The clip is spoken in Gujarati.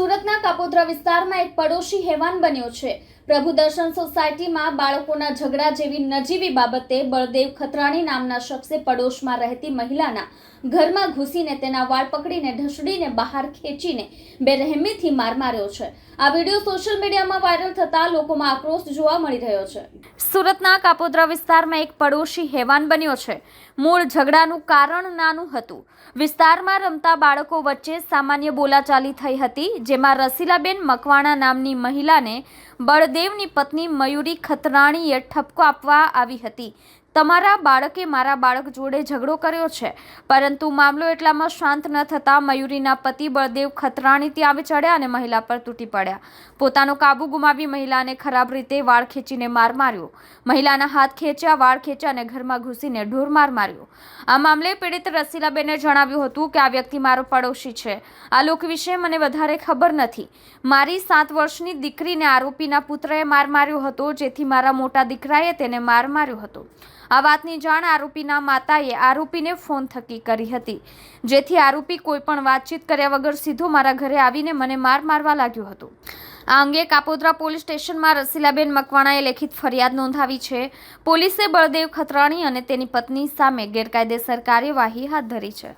સુરતના કાપોદ્રા વિસ્તારમાં એક પડોશી હેવાન બન્યો છે. પ્રભુ દર્શન સોસાયટીમાં બાળકોના ઝઘડા જેવી નજીવી બાબતે બળદેવ ખત્રાણી નામના શખ્સે પડોશમાં રહેતી મહિલાના ઘરમાં ઘૂસીને તેના વાળ પકડીને ઢસડીને બહાર ખેંચીને બેરહેમીથી માર માર્યો છે. આ વીડિયો સોશિયલ મીડિયામાં વાયરલ થતા લોકોમાં આક્રોશ જોવા મળી રહ્યો છે. સુરતના કાપોદ્રા વિસ્તારમાં એક પડોશી હેવાન બન્યો છે. મૂળ ઝઘડાનું કારણ નાનું હતું. વિસ્તારમાં રમતા બાળકો વચ્ચે સામાન્ય બોલાચાલી થઈ હતી, જેમાં રસીલાબેન મકવાણા નામની મહિલાને બળદેવની પત્ની મયુરી ખતરાણીએ ઠપકો આપવા આવી હતી. તમારા બાળકે મારા બાળક જોડે ઝઘડો કર્યો છે, પરંતુ મામલો એટલામાં શાંત ન થતાં મયુરીના પતિ બળદેવ ખતરાણી ત્યાં આવી ચડ્યા અને મહિલા પર તૂટી પડ્યા. પોતાનો કાબુ ગુમાવી મહિલાને ખરાબ રીતે વાળ ખેંચીને માર માર્યો. મહિલાના હાથ ખેંચ્યા, વાળ ખેંચ્યા અને ઘરમાં ઘૂસીને ઢોર માર માર્યો. આ મામલે પીડિત રસીલાબેને જણાવ્યું હતું કે આ વ્યક્તિ મારો પડોશી છે. આ લોક વિશે મને વધારે ખબર નથી. મારી સાત વર્ષની દીકરીને આરોપીના પુત્રએ માર માર્યો હતો, જેથી મારા મોટા દીકરાએ તેને માર માર્યો હતો. આ વાતની જાણ આરોપીના માતાએ આરોપીને ફોન થકી કરી હતી. જેથી આરોપી કોઈ પણ વાતચીત કર્યા વગર સીધો મારા ઘરે આવીને મને માર મારવા લાગ્યો હતો. આ અંગે કાપોદ્રા પોલીસ સ્ટેશનમાં રસીલાબેન મકવાણાએ લેખિત ફરિયાદ નોંધાવી છે. પોલીસે બળદેવ ખત્રાણી અને તેની પત્ની સામે ગેરકાયદેસર કાર્યવાહી હાથ ધરી છે.